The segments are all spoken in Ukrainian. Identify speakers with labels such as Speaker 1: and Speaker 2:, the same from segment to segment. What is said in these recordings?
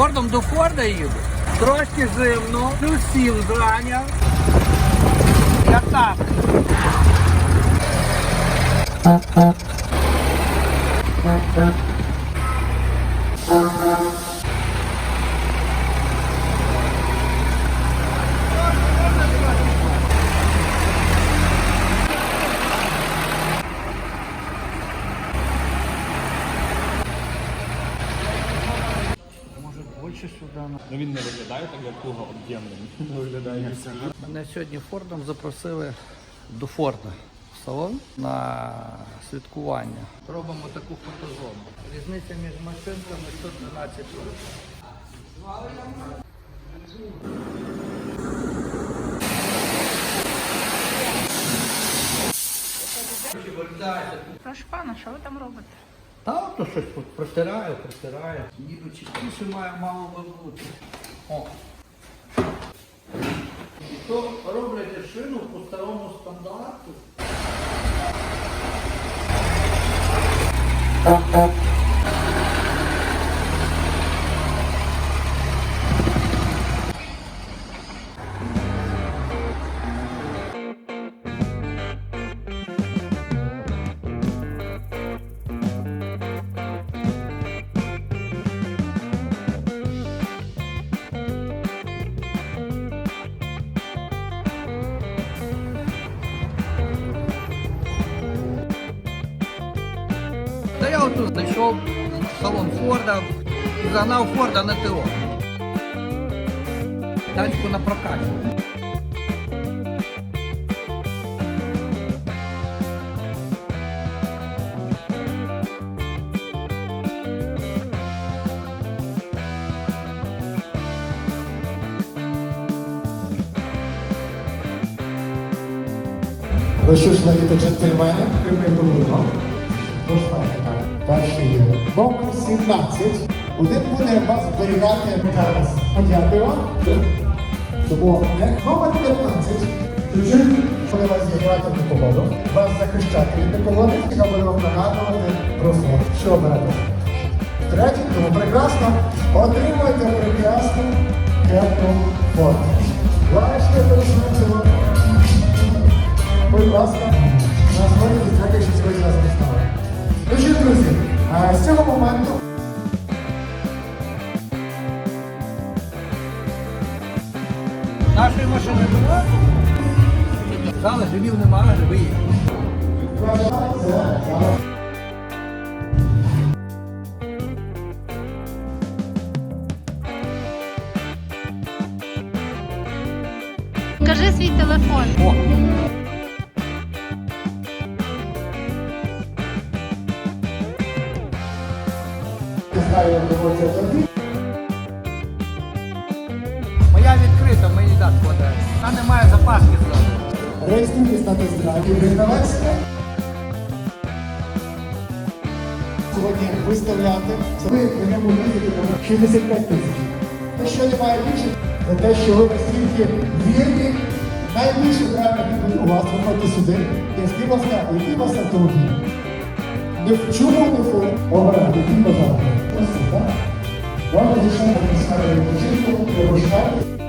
Speaker 1: Фордом до Форда їду. Трошки зимно, плюс сім зрання. Я так. Може
Speaker 2: Ну він не виглядає так, як туго об'ємним. Він виглядає.
Speaker 1: Мене сьогодні Фордом запросили до Форда в салон на святкування. Робимо таку фотозону. Різниця між машинками 112 років.
Speaker 3: Прошу пана, що ви там робите?
Speaker 1: Та ото щось протираю, протираю. Ніби чистіше має мало бути. О. То роблять шину по старому стандарту. Я отут зайшов в салон Форда і загнав Форда на ТО. Тачку на прокаті.
Speaker 4: Ну що ж, та джентльмени, так, так. Перший. Номер 17. Один буде вас зберігати зараз. Подякую вам. Суботне. Номер 15. Чужин, коли вас зіграти в погоду, вас захищати від непогоди, яка буде вам нагадувати про сон. Що оберете? Третє, тому прекрасно. Отримуйте прекрасну теплу форму. Бачите, пересунцево. Будь ласка,
Speaker 1: Зали живів немає,
Speaker 4: вважається зараз
Speaker 3: Кажи свій телефон.
Speaker 1: О, моя відкрита, мені так складає. Вона не має запаски зразу.
Speaker 4: Реєструйтесь на тест-драйві. Сьогодні виставляти. Ви на ньому на 65 тисяч. Якщо немає більше, за те, що ви настільки вірні, найбільше треба у вас виходьте сюди. Я скажіть, будь ласка, який вас автомобіль? Не в чому не фон, обрати, який бажаєте. Ось так? Вам надійшла атмосфера відпочинку, пригощайте.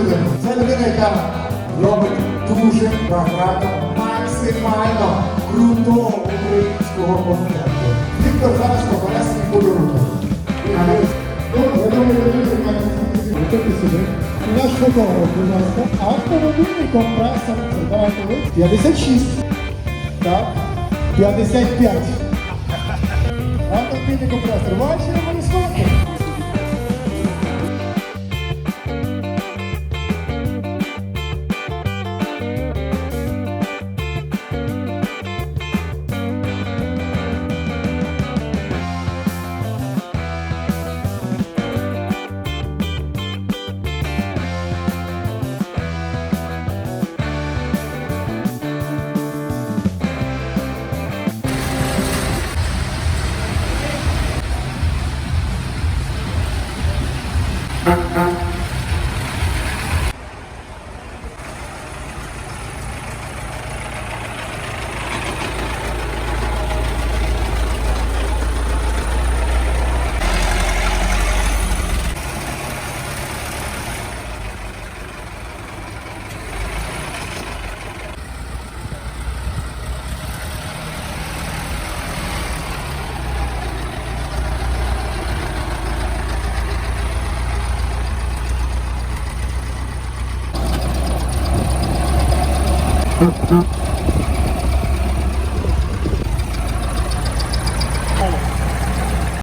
Speaker 4: Знали? Це людина, яка робить дуже багато максимально крутого українського контенту. Віктор зараз побере свій подарунок. Наш фотограф, будь ласка. Автомобільний компресор. Давайте ви. 56. Так. 55. Автомобільний компресор. Бачите, Mm-hmm.